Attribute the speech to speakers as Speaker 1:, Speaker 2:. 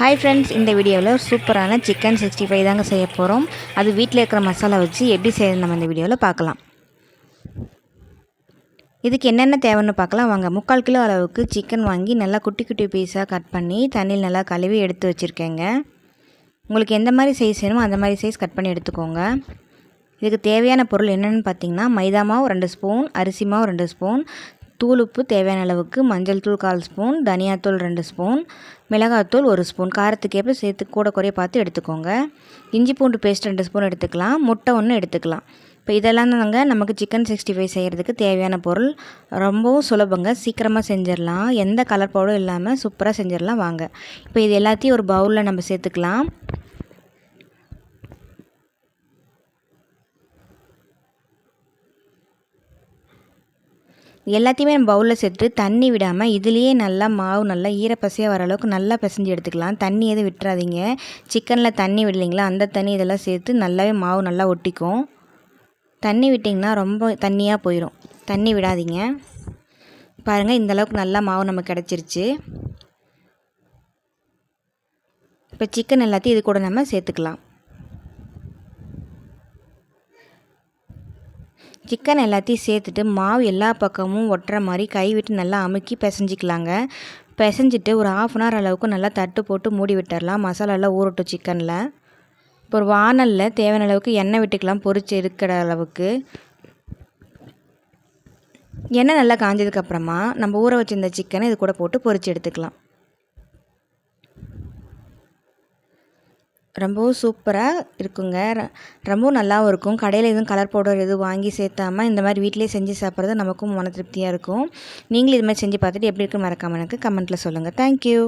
Speaker 1: Hi friends இந்த வீடியோவில் சூப்பரான சிக்கன் சிக்ஸ்டி ஃபைவ் தாங்க செய்ய போகிறோம் அது வீட்டில் இருக்கிற மசாலா வச்சு எப்படி செய்யறது நம்ம இந்த வீடியோவில் பார்க்கலாம். இதுக்கு என்னென்ன தேவைன்னு பார்க்கலாம். வாங்க முக்கால் கிலோ அளவுக்கு சிக்கன் வாங்கி நல்லா குட்டி குட்டி பீஸாக கட் பண்ணி தண்ணியில் நல்லா கழுவி எடுத்து வச்சுருக்கேங்க. உங்களுக்கு எந்த மாதிரி சைஸ் வேணுமோ அந்த மாதிரி சைஸ் கட் பண்ணி எடுத்துக்கோங்க. இதுக்கு தேவையான பொருள் என்னென்னு பார்த்தீங்கன்னா மைதா மாவு ரெண்டு ஸ்பூன் அரிசி மாவு ரெண்டு ஸ்பூன் தூள் உப்பு தேவையான அளவுக்கு மஞ்சள் தூள் கால் ஸ்பூன் தனியாத்தூள் ரெண்டு ஸ்பூன் மிளகாத்தூள் ஒரு ஸ்பூன் காரத்துக்கேற்ப சேர்த்து கூட குறைய பார்த்து எடுத்துக்கோங்க. இஞ்சி பூண்டு பேஸ்ட் ரெண்டு ஸ்பூன் எடுத்துக்கலாம் முட்டை ஒன்று எடுத்துக்கலாம். இப்போ இதெல்லாம் தாங்க நமக்கு சிக்கன் சிக்ஸ்டி ஃபைவ் செய்கிறதுக்கு தேவையான பொருள். ரொம்பவும் சுலபங்க சீக்கிரமாக செஞ்சிடலாம். எந்த கலர் பவுடரும் இல்லாமல் சூப்பராக செஞ்சிடலாம் வாங்க. இப்போ இது எல்லாத்தையும் ஒரு பவுலில் நம்ம சேர்த்துக்கலாம். எல்லாத்தையுமே நம்ம பவுலில் சேர்த்து தண்ணி விடாமல் இதுலேயே நல்லா மாவு நல்லா ஈரப்பசையாக வர அளவுக்கு நல்லா பிசைஞ்சு எடுத்துக்கலாம். தண்ணி எதுவும் விட்டுறாதீங்க. சிக்கனில் தண்ணி விடலைங்களா? அந்த தண்ணி இதெல்லாம் சேர்த்து நல்லாவே மாவு நல்லா ஒட்டிக்கும். தண்ணி விட்டிங்கன்னா ரொம்ப தண்ணியாக போயிடும் தண்ணி விடாதீங்க. பாருங்கள் இந்தளவுக்கு நல்லா மாவு நமக்கு கிடச்சிருச்சு. இப்போ சிக்கன் எல்லாத்தையும் இது கூட நம்ம சேர்த்துக்கலாம். சிக்கன் எல்லாத்தையும் சேர்த்துட்டு மாவு எல்லா பக்கமும் ஒட்டுற மாதிரி கை விட்டு நல்லா அமுக்கி பிசைஞ்சிக்கலாங்க. பிசைஞ்சிட்டு ஒரு ஆஃப் அன் ஹவர் அளவுக்கு நல்லா தட்டு போட்டு மூடி விட்டுடலாம் மசாலாலாம் ஊறட்டும் சிக்கனில். இப்போ ஒரு வானலில் தேவையான அளவுக்கு எண்ணெய் விட்டுக்கலாம் பொறிச்சு இருக்கிற அளவுக்கு. எண்ணெய் நல்லா காஞ்சதுக்கப்புறமா நம்ம ஊற வச்சுருந்த சிக்கனை இது கூட போட்டு பொறிச்சு எடுத்துக்கலாம். ரொம்பவும் சூப்பராக இருக்குங்க. ரொம்பவும் நல்லாவும் இருக்கும். கடையில் எதுவும் கலர் பவுடர் எதுவும் வாங்கி சேர்த்தாமல் இந்த மாதிரி வீட்டிலே செஞ்சு சாப்பிட்றது நமக்கும் மன திருப்தியாக இருக்கும். நீங்களும் இது மாதிரி செஞ்சு பார்த்துட்டு எப்படி இருக்குன்னு மறக்காமல் எனக்கு கமெண்ட்டில் சொல்லுங்கள் தேங்க்யூ